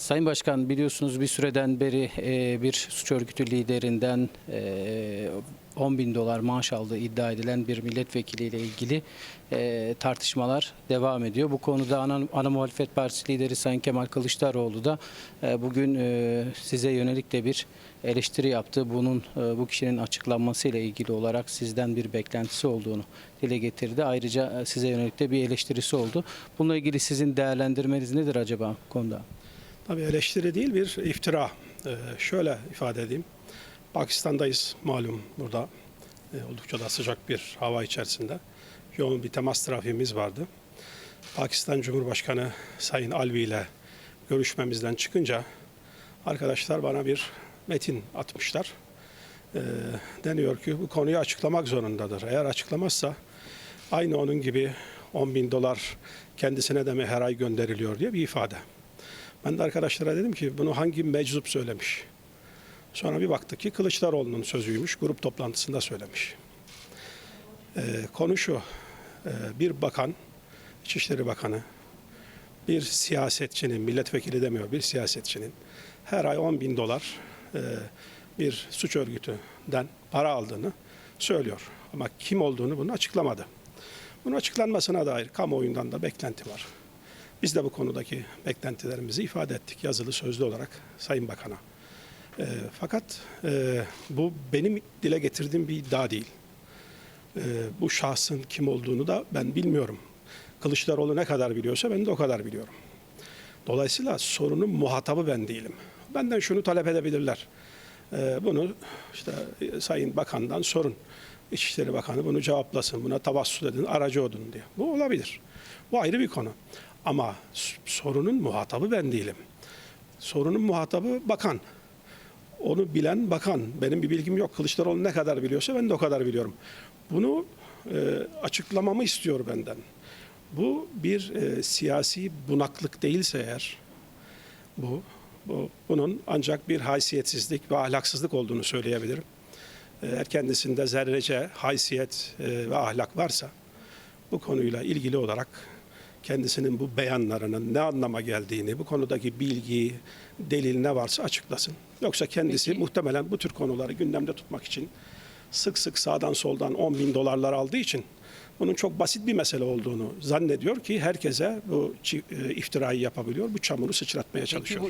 Sayın Başkan biliyorsunuz bir süreden beri e, bir suç örgütü liderinden e, 10 bin dolar maaş aldığı iddia edilen bir milletvekiliyle ilgili e, tartışmalar devam ediyor. Bu konuda ana, ana muhalefet partisi lideri Sayın Kemal Kılıçdaroğlu da e, bugün e, size yönelik de bir eleştiri yaptı. Bunun e, bu kişinin açıklanması ile ilgili olarak sizden bir beklentisi olduğunu dile getirdi. Ayrıca e, size yönelik de bir eleştirisi oldu. Bununla ilgili sizin değerlendirmeniz nedir acaba konuda? Tabii eleştiri değil bir iftira. Ee, şöyle ifade edeyim. Pakistan'dayız malum burada. Ee, oldukça da sıcak bir hava içerisinde. Yoğun bir temas trafiğimiz vardı. Pakistan Cumhurbaşkanı Sayın Alvi ile görüşmemizden çıkınca arkadaşlar bana bir metin atmışlar. Ee, deniyor ki bu konuyu açıklamak zorundadır. Eğer açıklamazsa aynı onun gibi 10 bin dolar kendisine de mi her ay gönderiliyor diye bir ifade. Ben de arkadaşlara dedim ki bunu hangi meczup söylemiş? Sonra bir baktık ki Kılıçdaroğlu'nun sözüymüş, grup toplantısında söylemiş. Ee, konu şu, e, bir bakan, İçişleri Bakanı, bir siyasetçinin, milletvekili demiyor, bir siyasetçinin her ay 10 bin dolar e, bir suç örgütünden para aldığını söylüyor. Ama kim olduğunu bunu açıklamadı. Bunun açıklanmasına dair kamuoyundan da beklenti var. Biz de bu konudaki beklentilerimizi ifade ettik yazılı sözlü olarak Sayın Bakan'a. E, fakat e, bu benim dile getirdiğim bir iddia değil. E, bu şahsın kim olduğunu da ben bilmiyorum. Kılıçdaroğlu ne kadar biliyorsa ben de o kadar biliyorum. Dolayısıyla sorunun muhatabı ben değilim. Benden şunu talep edebilirler. E, bunu işte e, Sayın Bakan'dan sorun. İçişleri Bakanı bunu cevaplasın, buna tavassut edin, aracı olun diye. Bu olabilir. Bu ayrı bir konu. Ama sorunun muhatabı ben değilim. Sorunun muhatabı bakan. Onu bilen bakan. Benim bir bilgim yok. Kılıçdaroğlu ne kadar biliyorsa ben de o kadar biliyorum. Bunu e, açıklamamı istiyor benden. Bu bir e, siyasi bunaklık değilse eğer, bu, bu bunun ancak bir haysiyetsizlik ve ahlaksızlık olduğunu söyleyebilirim. Eğer kendisinde zerrece haysiyet e, ve ahlak varsa bu konuyla ilgili olarak kendisinin bu beyanlarının ne anlama geldiğini, bu konudaki bilgi, delil ne varsa açıklasın. Yoksa kendisi Peki. muhtemelen bu tür konuları gündemde tutmak için sık sık sağdan soldan 10 bin dolarlar aldığı için bunun çok basit bir mesele olduğunu zannediyor ki herkese bu e, iftirayı yapabiliyor, bu çamuru sıçratmaya çalışıyor.